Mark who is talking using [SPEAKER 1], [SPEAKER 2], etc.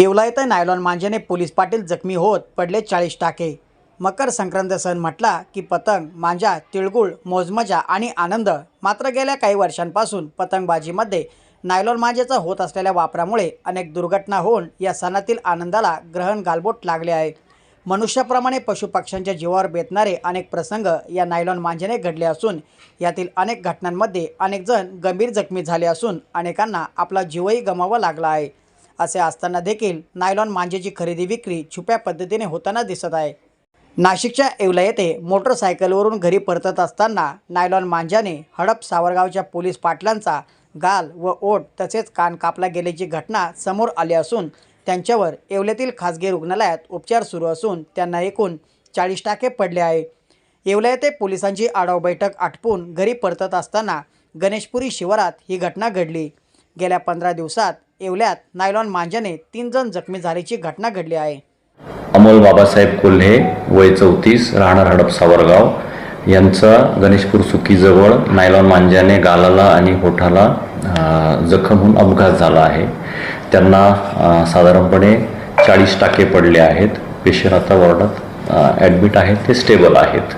[SPEAKER 1] येवला येथे nylon मांजेने police Patil जखमी होत पडले चाळीस टाके. मकर संक्रांत सण म्हटला की पतंग मांजा तिळगुळ मोजमजा आणि आनंद मात्र गेल्या काही वर्षांपासून पतंगबाजीमध्ये नायलॉन मांजेचा होत असलेल्या वापरामुळे अनेक दुर्घटना होऊन या सणातील आनंदाला ग्रहण गालबोट लागले आहे. मनुष्याप्रमाणे पशुपक्ष्यांच्या जीवावर बेतणारे अनेक प्रसंग या नायलॉन मांजेने घडले असून यातील अनेक घटनांमध्ये अनेकजण गंभीर जखमी झाले असून अनेकांना आपला जीवही गमावा लागला आहे. असे असताना देखील नायलॉन मांजेची खरेदी विक्री छुप्या पद्धतीने होताना दिसत आहे. नाशिकच्या येवला येथे मोटरसायकलवरून घरी परतत असताना नायलॉन मांजाने हडप सावरगावच्या पोलीस पाटलांचा गाल व ओठ तसेच कान कापला गेल्याची घटना समोर आली असून त्यांच्यावर येवल्यातील खासगी रुग्णालयात उपचार सुरू असून त्यांना एकूण चाळीस टाके पडले आहे. येवला येथे पोलिसांची आढाव बैठक आटपून घरी परतत असताना गणेशपुरी शिवारात ही घटना घडली. गेल्या पंधरा दिवसात येवल्यात नायलॉन मांजाने तीन जण जखमी झाल्याची घटना घडली आहे.
[SPEAKER 2] अमोल बाबासाहेब कोल्हे वय चौतीस राहणार हडप सावरगाव. यांचा गणेशपूर सुकीजवळ नायलॉन मांजाने गालाला आणि होठाला जखम होऊन अपघात झाला आहे. त्यांना साधारणपणे चाळीस टाके पडले आहेत. पेशंट आता वॉर्डात ॲडमिट आहेत. ते स्टेबल आहेत.